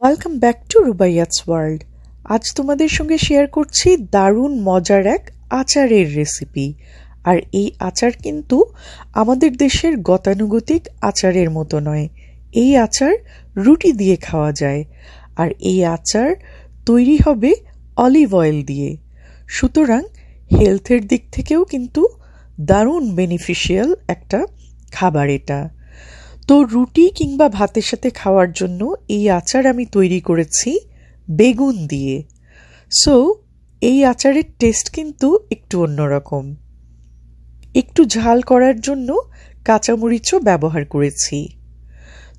Welcome back to Rubaiya's world আজ তোমাদের সঙ্গে শেয়ার করছি দারুণ মজার এক আচারের রেসিপি আর এই আচার কিন্তু আমাদের দেশের গতানুগতিক আচারের মতো নয়। এই আচার রুটি দিয়ে খাওয়া যায়। আর এই আচার তৈরি হবে অলিভ অয়েল দিয়ে। সুতরাং হেলথের দিক থেকেও কিন্তু দারুণ বেনিফিশিয়াল একটা খাবার এটা। তো রুটি কিংবা ভাতের সাথে খাওয়ার জন্য এই আচার আমি তৈরি করেছি বেগুন দিয়ে। সো এই আচারের টেস্ট কিন্তু একটু অন্যরকম। একটু ঝাল করার জন্য কাঁচামরিচও ব্যবহার করেছি।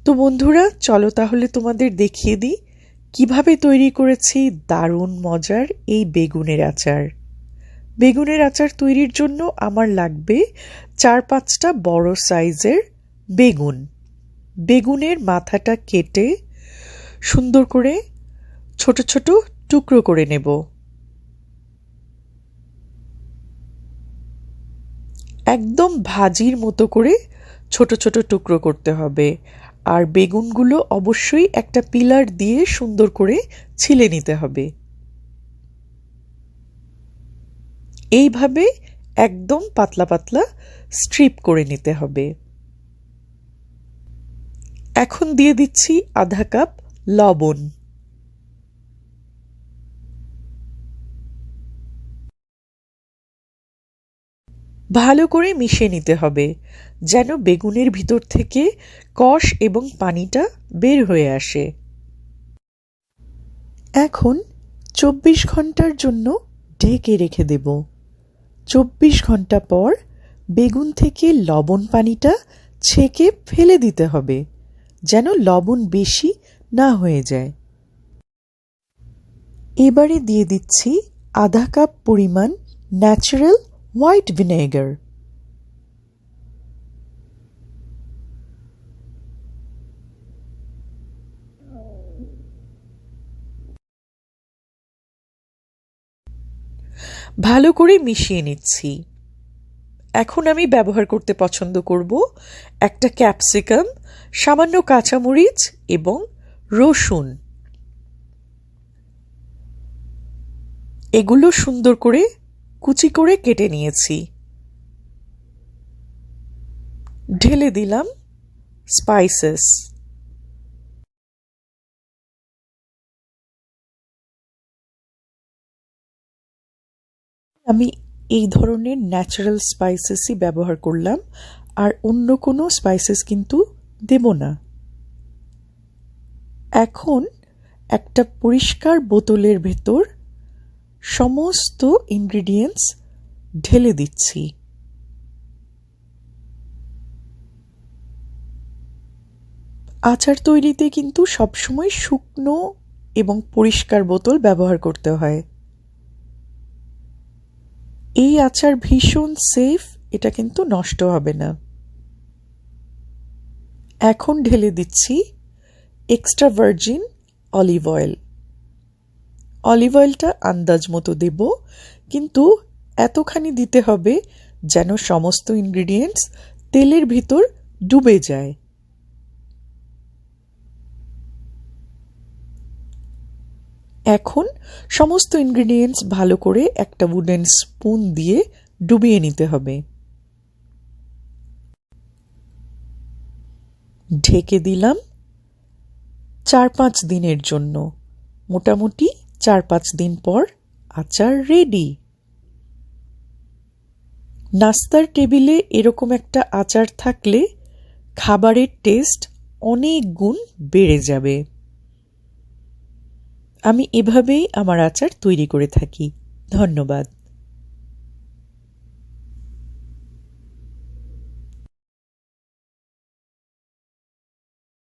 তো বন্ধুরা, চলো তাহলে তোমাদের দেখিয়ে দিই কীভাবে তৈরি করেছি দারুণ মজার এই বেগুনের আচার। বেগুনের আচার তৈরির জন্য আমার লাগবে চার পাঁচটা বড় সাইজের বেগুন। বেগুনের মাথাটা কেটে সুন্দর করে ছোট ছোট টুকরো করে নেব। একদম ভাজির মতো করে ছোট ছোট টুকরো করতে হবে। আর বেগুনগুলো অবশ্যই একটা পিলার দিয়ে সুন্দর করে ছিলে নিতে হবে। এইভাবে একদম পাতলা পাতলা স্ট্রিপ করে নিতে হবে। এখন দিয়ে দিচ্ছি আধা কাপ লবণ। ভালো করে মিশিয়ে নিতে হবে, যেন বেগুনের ভিতর থেকে কষ এবং পানিটা বের হয়ে আসে। এখন চব্বিশ ঘণ্টার জন্য ঢেকে রেখে দেব। চব্বিশ ঘণ্টা পর বেগুন থেকে লবণ পানিটা ছেঁকে ফেলে দিতে হবে। যেন লবণ বেশি না হয়ে যায়। এবারে দিয়ে দিচ্ছি আধা কাপ পরিমাণ ন্যাচারাল হোয়াইট ভিনেগার ভালো করে মিশিয়ে নিচ্ছি। এখন আমি ব্যবহার করতে পছন্দ করব একটা ক্যাপসিকাম, সামান্য কাঁচামরিচ এবং রসুন। এগুলো সুন্দর করে কুচি করে কেটে নিয়েছি। ঢেলে দিলাম স্পাইসেস। আমি এই ধরনের ন্যাচারাল স্পাইসেসই ব্যবহার করলাম, আর অন্য কোনো স্পাইসেস কিন্তু দেব না। এখন একটা পরিষ্কার বোতলের ভেতর সমস্ত ইনগ্রিডিয়েন্টস ঢেলে দিচ্ছি। আচার তৈরিতে কিন্তু সবসময় শুকনো এবং পরিষ্কার বোতল ব্যবহার করতে হয়। এই আচার ভীষণ সেফ এটা কিন্তু নষ্ট হবে না। এখন ঢেলে দিচ্ছি extra virgin olive oil olive অয়েলটা আন্দাজ মতো দেব, কিন্তু এতখানি দিতে হবে যেন সমস্ত ইনগ্রিডিয়েন্টস তেলের ভিতর ডুবে যায়। এখন সমস্ত ইনগ্রিডিয়েন্টস ভালো করে একটা উডেন স্পুন দিয়ে ডুবিয়ে নিতে হবে। ঢেকে দিলাম চার পাঁচ দিনের জন্য। মোটামুটি চার পাঁচ দিন পর আচার রেডি নাস্তার টেবিলে এরকম একটা আচার থাকলে খাবারের টেস্ট অনেক গুণ বেড়ে যাবে। আমি এভাবেই আমার আচার তৈরি করে থাকি। ধন্যবাদ।